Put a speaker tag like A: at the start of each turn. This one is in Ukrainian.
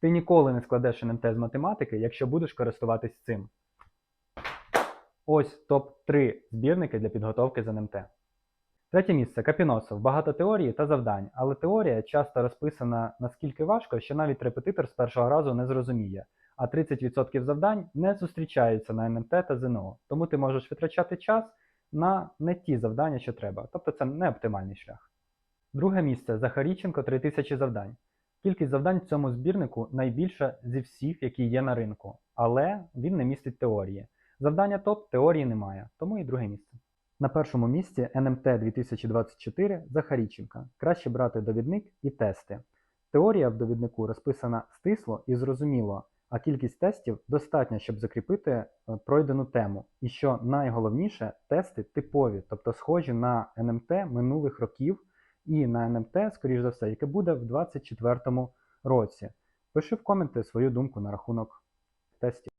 A: Ти ніколи не складеш НМТ з математики, якщо будеш користуватись цим. Ось топ-3 збірники для підготовки з НМТ. Третє місце Капіносов. Багато теорії та завдань, але теорія часто розписана наскільки важко, що навіть репетитор з першого разу не зрозуміє, а 30% завдань не зустрічаються на НМТ та ЗНО, тому ти можеш витрачати час на не ті завдання, що треба. Тобто це не оптимальний шлях. Друге місце Захаріченко 3000 завдань. Кількість завдань в цьому збірнику найбільша зі всіх, які є на ринку, але він не містить теорії. Завдання топ, теорії немає, тому і друге місце. На першому місці НМТ 2024 Захаріченка. Краще брати довідник і тести. Теорія в довіднику розписана стисло і зрозуміло, а кількість тестів достатня, щоб закріпити е, пройдену тему. І що найголовніше, тести типові, тобто схожі на НМТ минулих років і на НМТ, скоріш за все, яке буде в 2024 році. Пиши в коменти свою думку на рахунок тестів.